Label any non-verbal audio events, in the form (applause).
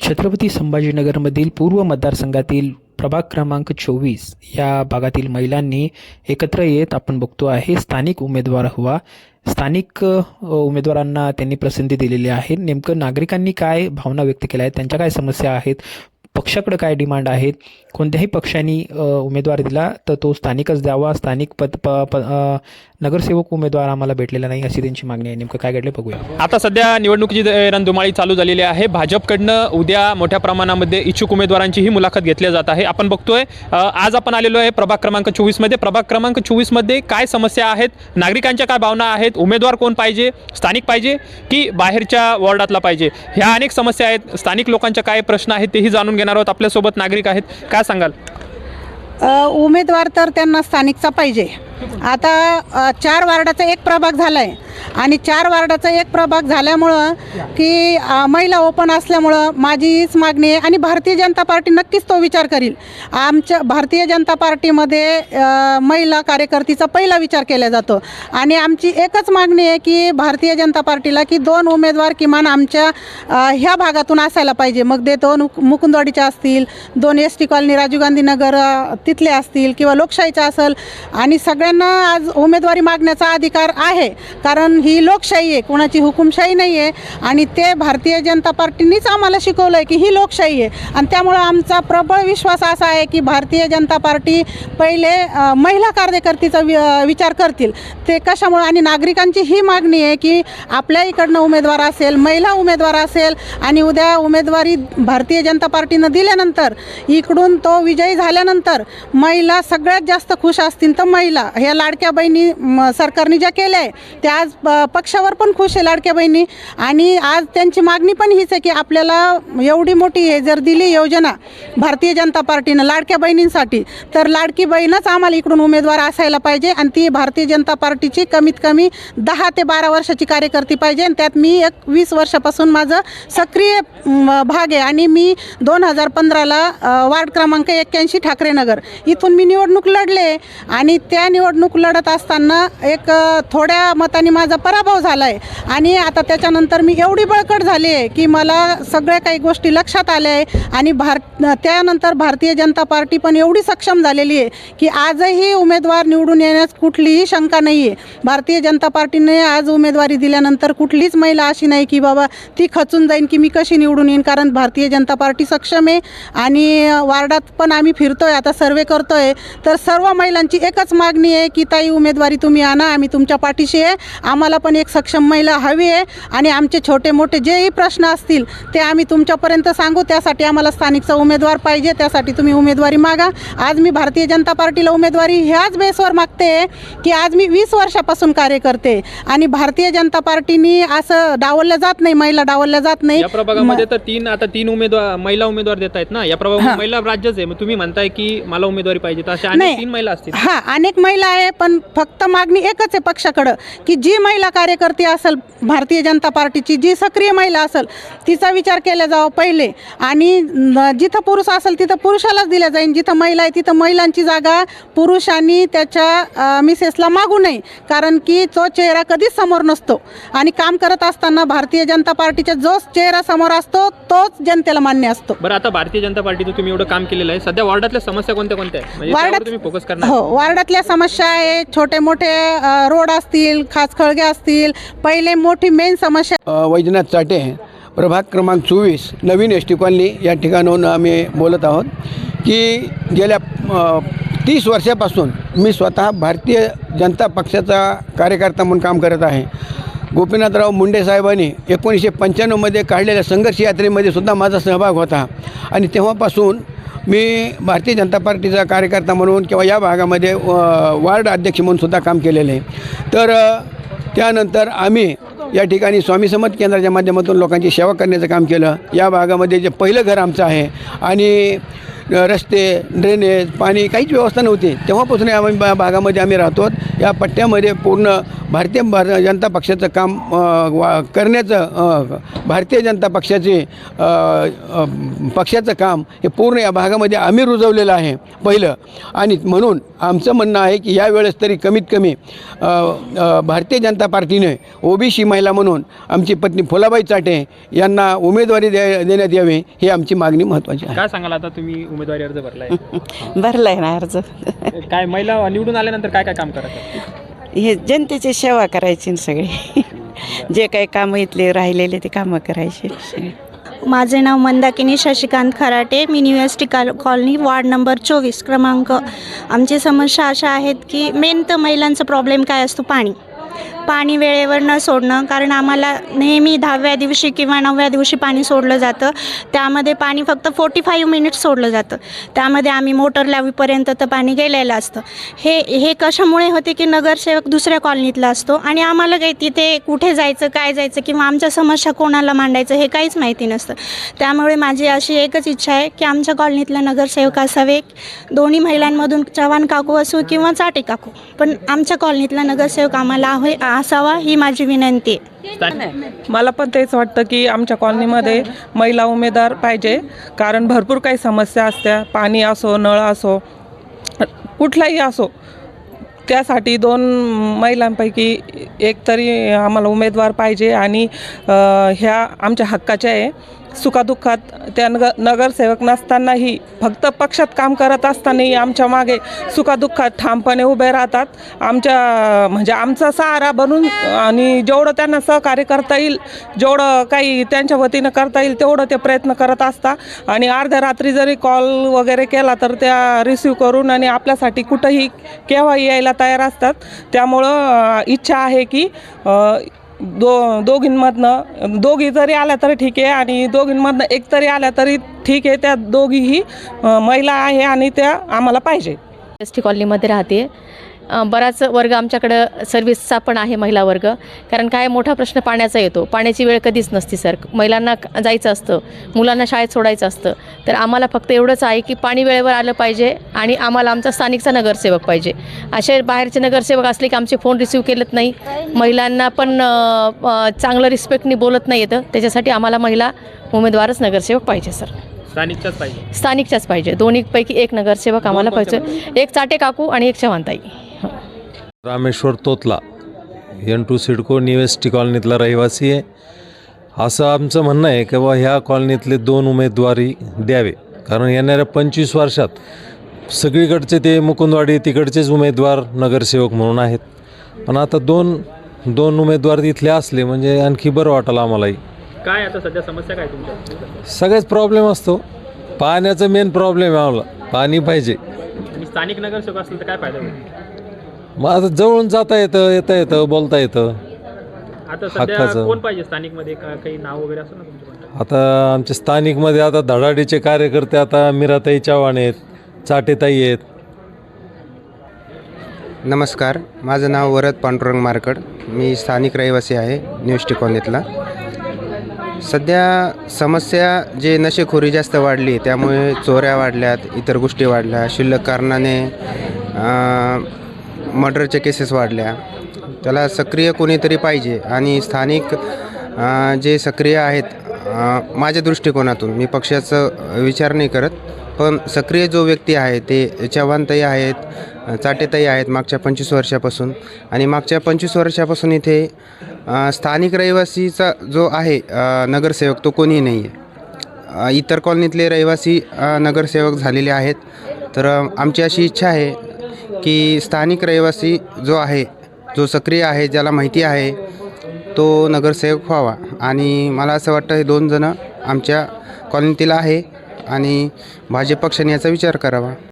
छत्रपती संभाजीनगरमधील पूर्व मतदारसंघातील प्रभाग क्रमांक चोवीस या भागातील महिलांनी एकत्र येत आपण बघतो आहे स्थानिक उमेदवार हवा स्थानिक उमेदवारांना त्यांनी पसंती दिलेली आहे. नेमकं नागरिकांनी काय भावना व्यक्त केल्या आहेत? त्यांच्या काय समस्या आहेत? पक्षाकडे काय डिमांड आहेत? कोणत्याही पक्षाने उमेदवार दिला तर तो स्थानिकच द्यावा. स्थानिक पद प प नगरसेवक उमेदवार आम्हाला भेटलेला नाही अशी त्यांची मागणी आहे. नेमकं काय घडले बघूया. आता सध्या निवडणुकीची रणधुमाळी चालू झालेली आहे. भाजपकडनं उद्या मोठ्या प्रमाणामध्ये इच्छुक उमेदवारांचीही मुलाखत घेतली जात आहे. आपण बघतोय आज आपण आलेलो आहे प्रभाग क्रमांक चोवीसमध्ये प्रभाग क्रमांक चोवीसमध्ये काय समस्या आहेत? नागरिकांच्या काय भावना आहेत? उमेदवार कोण पाहिजे? स्थानिक पाहिजे की बाहेरच्या वॉर्डातला पाहिजे? ह्या अनेक समस्या आहेत. स्थानिक लोकांच्या काय प्रश्न आहेत तेही जाणून घेणार आहोत आपल्यासोबत नागरिक आहेत. काय सांगाल? उमेदवार तर त्यांना स्थानिकचा पाहिजे. आता चार वार्डाचा एक प्रभाग झाला आहे आणि चार वार्डाचा एक प्रभाग झाल्यामुळं की महिला ओपन असल्यामुळं माझीच मागणी आहे. आणि भारतीय जनता पार्टी नक्कीच तो विचार करील. आमच्या भारतीय जनता पार्टीमध्ये महिला कार्यकर्तीचा पहिला विचार केला जातो. आणि आमची एकच मागणी आहे की भारतीय जनता पार्टीला की दोन उमेदवार किमान आमच्या ह्या भागातून असायला पाहिजे. मग ते दोन मुकुंदवाडीच्या असतील दोन S T colony Rajiv Gandhi Nagar तिथले असतील किंवा लोकशाहीचे असेल. आणि सगळ्यांना आज उमेदवारी मागण्याचा अधिकार आहे. कारण ही लोकशाही आहे. कोणाची हुकुमशाही नाही आहे आणि ते भारतीय जनता पार्टीनीच आम्हाला शिकवलं आहे की ही लोकशाही आहे. आणि त्यामुळं आमचा प्रबळ विश्वास असा आहे की भारतीय जनता पार्टी पहिले महिला कार्यकर्तीचा वि विचार करतील. ते कशामुळं? आणि नागरिकांची ही मागणी आहे की आपल्या इकडनं उमेदवार असेल महिला उमेदवार असेल आणि उद्या उमेदवारी भारतीय जनता पार्टीनं दिल्यानंतर इकडून तो विजयी झाल्यानंतर महिला सगळ्यात जास्त खुश असतील तर महिला. ह्या लाडक्या बहिणी म, सरकारने ज्या केल्या आहे त्या आज प- पक्षावर पण खुश आहे लाडक्या बहिणी. आणि आज त्यांची मागणी पण हीच आहे की आपल्याला एवढी मोठी हे जर दिली योजना भारतीय जनता पार्टीनं लाडक्या बहिणींसाठी तर लाडकी बहीणच आम्हाला इकडून उमेदवार असायला पाहिजे आणि ती भारतीय जनता पार्टीची कमीत कमी दहा ते बारा वर्षाची कार्यकर्ती पाहिजे. आणि त्यात मी एक वीस वर्षापासून माझं सक्रिय भाग आहे. आणि मी दोन हजार पंधराला वार्ड क्रमांक एक्क्याऐंशी ठाकरेनगर इथून मी निवडणूक लढले आणि त्या निवडणूक लढत असताना एक थोड्या मताने माझा पराभव झाला आहे आणि आता त्याच्यानंतर मी एवढी बळकट झाली आहे की मला सगळ्या काही गोष्टी लक्षात आल्या आहे. आणि भार त्यानंतर भारतीय जनता पार्टी पण एवढी सक्षम झालेली आहे की आजही उमेदवार निवडून येण्यास कुठलीही शंका नाही आहे भारतीय जनता पार्टीने आज उमेदवारी दिल्यानंतर कुठलीच महिला अशी नाही की बाबा ती खचून जाईन की मी कशी निवडून येईन कारण भारतीय जनता पार्टी सक्षम आहे. आणि वार्डात पण आम्ही फिरतोय. आता सर्वे करतोय. तर सर्व महिलांची एकच मागणी आहे की ताई उमेदवारी तुम्ही आणा आम्ही तुमच्या पाठीशी आहे. आम्हाला पण एक सक्षम महिला हवी आहे आणि आमचे छोटे मोठे जेही प्रश्न असतील ते आम्ही तुमच्यापर्यंत सांगू. त्यासाठी आम्हाला स्थानिकचा उमेदवार पाहिजे त्यासाठी तुम्ही उमेदवारी मागा. आज मी भारतीय जनता पार्टीला उमेदवारी ह्याच बेसवर मागते की आज मी वीस वर्षापासून कार्य करते आणि भारतीय जनता पार्टीनी असं डावललं जात नाही महिला डावलल्या जात नाही. या प्रभागामध्ये तर तीन आता तीन उमेदवार महिला उमेदवार देत आहेत ना? या प्रभागामध्ये महिला राज्यच आहे. मग तुम्ही म्हणताय की मला उमेदवारी पाहिजे तर अशा अनेक तीन महिला असतील. हा अनेक महिला आहे पण फक्त मागणी एकच आहे पक्षाकडं की जी महिला कार्यकर्ती असेल भारतीय जनता पार्टीची जी सक्रिय महिला असेल तिचा विचार केला जावा पहिले. आणि न- जिथं पुरुष असेल तिथं पुरुषालाच दिल्या जाईल जिथं महिला आहे तिथं महिलांची जागा पुरुषांनी त्याच्या अ, मिसेसला मागू नये. कारण की तो चेहरा कधीच समोर नसतो. आणि काम करत असताना भारतीय जनता पार्टीचा जो चेहरा समोर असतो तोच जनतेला मान्य असतो. बरं आता भारतीय जनता पार्टीचं तुम्ही एवढं काम केलेलं आहे. सध्या वॉर्डातल्या समस्या कोणत्या कोणत्या आहेत म्हणजे त्यावर तुम्ही फोकस करणार. हो वार्डातल्या समस्या आहे छोटे मोठे अ, रोड असतील खास खळगे असतील पहिले मोठी मेन समस्या अ, वैजनाथ चाटे प्रभाग क्रमांक चोवीस नवीन एस टी कॉलनी या ठिकाणाहून आम्ही बोलत आहोत की गेल्या तीस वर्षापासून मी स्वतः भारतीय जनता पक्षाचा कार्यकर्ता म्हणून काम करत आहे. गोपीनाथराव मुंडे साहेबांनी एकोणीसशे पंच्याण्णवमध्ये काढलेल्या संघर्ष यात्रेमध्ये सुद्धा माझा सहभाग होता. आणि तेव्हापासून मी भारतीय जनता पार्टीचा कार्यकर्ता म्हणून किंवा या भागामध्ये वार्ड अध्यक्ष म्हणून सुद्धा काम केलेलं. आहे तर त्यानंतर आम्ही या ठिकाणी स्वामी समर्थ केंद्राच्या माध्यमातून लोकांची सेवा करण्याचं काम केलं. या भागामध्ये जे पहिलं घर आमचं आहे आणि रस्ते ड्रेनेज पाणी काहीच व्यवस्था नव्हती. तेव्हापासून या भागामध्ये आम्ही राहतो. या पट्ट्यामध्ये पूर्ण भारतीय भार- जनता पक्षाचं काम वा करण्याचं भारतीय जनता पक्षाचे पक्षाचं काम हे पूर्ण या भागामध्ये आम्ही रुजवलेलं आहे पहिलं. आणि म्हणून आमचं म्हणणं आहे की यावेळेस तरी कमीत कमी भारतीय जनता पार्टीने ओबीसी महिला म्हणून आमची पत्नी फुलाबाई चाटे यांना उमेदवारी दे देण्यात यावी ही आमची मागणी महत्त्वाची आहे. काय सांगाल आता तुम्ही उमेदवारी अर्ज भरलाय. (laughs) भरलाय ना अर्ज. (laughs) काय महिला निवडून आल्यानंतर काय काय काम करायचं हे जनतेची सेवा करायची ना सगळी. (laughs) जे काही कामं इथले राहिलेले ते कामं करायचे. सगळे माझे नाव मंदाकिनी शशिकांत खराटे. मी युनिव्हर्सिटी काल कॉलनी वार्ड नंबर चोवीस क्रमांक. आमची समस्या अशा आहेत की मेन तर महिलांचा प्रॉब्लेम काय असतो? पाणी. पाणी वेळेवर न सोडणं कारण आम्हाला नेहमी दहाव्या दिवशी किंवा नवव्या दिवशी पाणी सोडलं जातं. त्यामध्ये पाणी फक्त फोर्टी फाईव्ह मिनिट्स सोडलं जातं. त्यामध्ये आम्ही मोटर लावीपर्यंत तर पाणी गेलेलं असतं. हे हे कशामुळे होते की नगरसेवक दुसऱ्या कॉलनीतला असतो आणि आम्हाला काही तिथे कुठे जायचं काय जायचं किंवा आमच्या समस्या कोणाला मांडायचं हे काहीच माहिती नसतं. त्यामुळे माझी अशी एकच इच्छा आहे की आमच्या कॉलनीतला नगरसेवक असावे. दोन्ही महिलांमधून चव्हाण काकू असो किंवा चाटे काकू. पण आमच्या कॉलनीतला नगरसेवक आम्हाला होय असावा ही माझी विनंती. आहे मला पण तेच वाटतं की आमच्या कॉलनीमध्ये महिला उमेदवार पाहिजे. कारण भरपूर काही समस्या असत्या. पाणी असो नळ असो कुठलाही असो. त्यासाठी दोन महिलांपैकी एक तरी आम्हाला उमेदवार पाहिजे आणि ह्या आमच्या हक्काच्या आहे. सुखादुःखात त्या नग नगरसेवक नसतानाही फक्त पक्षात काम करत असतानाही आमच्या मागे सुखादुःखात ठामपणे उभे राहतात. आमच्या म्हणजे आमचा सहारा बनून आणि जेवढं त्यांना सहकार्य करता येईल जेवढं काही त्यांच्या वतीनं करता येईल तेवढं ते प्रयत्न करत असता. आणि अर्ध्या रात्री जरी कॉल वगैरे केला तर त्या रिसिव्ह करून आणि आपल्यासाठी कुठंही केव्हाही यायला तयार असतात. त्यामुळं इच्छा आहे की दो दोघींमधनं दोघी जरी आल्या तरी ठीक आहे आणि दोघींमधनं एक तरी आल्या तरी ठीक आहे. त्या दोघीही महिला आहे आणि त्या आम्हाला पाहिजे. एस टी कॉलनीमध्ये राहते. बराच वर्ग आमच्याकडं सर्व्हिसचा पण आहे महिला वर्ग. कारण काय मोठा प्रश्न पाण्याचा येतो. पाण्याची वेळ कधीच नसती सर महिलांना जायचं असतं. मुलांना शाळेत सोडायचं असतं. तर आम्हाला फक्त एवढंच आहे की पाणी वेळेवर आलं पाहिजे आणि आम्हाला आमचा स्थानिकचा नगरसेवक पाहिजे. असे बाहेरचे नगरसेवक असले की आमचे फोन रिसीव केलेत नाही. महिलांना पण चांगलं रिस्पेक्टनी बोलत नाही येतं. त्याच्यासाठी आम्हाला महिला उमेदवारच नगरसेवक पाहिजे सर स्थानिकच्याच पाहिजे. स्थानिकच्याच पाहिजे. दोन्हीपैकी एक नगरसेवक आम्हाला पाहिजे. एक चाटे काकू आणि एक चव्हाणताई. रामेश्वर तोतला एन टू सिडको निवेस्टी कॉलनीतला रहिवासी आहे. असं आमचं म्हणणं आहे की बा ह्या कॉलनीतले दोन उमेदवारी द्यावे. कारण येणाऱ्या पंचवीस वर्षात सगळीकडचे ते मुकुंदवाडी तिकडचेच उमेदवार नगरसेवक म्हणून आहेत. पण आता दोन दोन उमेदवार इथले असले म्हणजे आणखी बरं वाटेल आम्हालाही. काय आता सध्या समस्या काय तुमच्या? सगळेच प्रॉब्लेम असतो. पाण्याचा मेन प्रॉब्लेम आहे आम्हाला. पाणी पाहिजे. स्थानिक नगरसेवक असेल तर काय फायदा मग आता जवळून जाता येतं येता येतं बोलता येतं. आता सध्या हक्काचं. कोण पाहिजे स्थानिकमध्ये काही नाव वगैरे असं ना आता आमच्या स्थानिकमध्ये आता धडाडीचे कार्यकर्ते आता मीराताई चव्हाण आहेत चाटेताई आहेत. नमस्कार माझं नाव वरद पांडुरंग मारकड. मी स्थानिक रहिवासी आहे न्यूज कॉलनीतला सध्या समस्या जे नशेखोरी जास्त वाढली त्यामुळे चोऱ्या वाढल्यात इतर गोष्टी वाढल्या क्षुल्लक कारणाने मर्डरच्या केसेस वाढल्या. त्याला सक्रिय कोणीतरी पाहिजे आणि स्थानिक जे सक्रिय आहेत माझ्या दृष्टिकोनातून मी पक्षाचं विचार नाही करत पण सक्रिय जो व्यक्ती आहे ते चव्हाणताई आहेत चाटेताई आहेत मागच्या पंचवीस वर्षापासून. आणि मागच्या पंचवीस वर्षापासून इथे स्थानिक रहिवासीचा जो आहे नगरसेवक तो कोणीही नाही आहे इतर कॉलनीतले रहिवासी नगरसेवक झालेले आहेत. तर आमची अशी इच्छा आहे की स्थानिक रहिवासी जो आहे जो सक्रिय आहे ज्याला माहिती आहे तो नगरसेवक व्हावा. आणि मला असं वाटतं हे दोन जणं आमच्या कॉलनीतील आहे आणि भाजप पक्षाने याचा विचार करावा.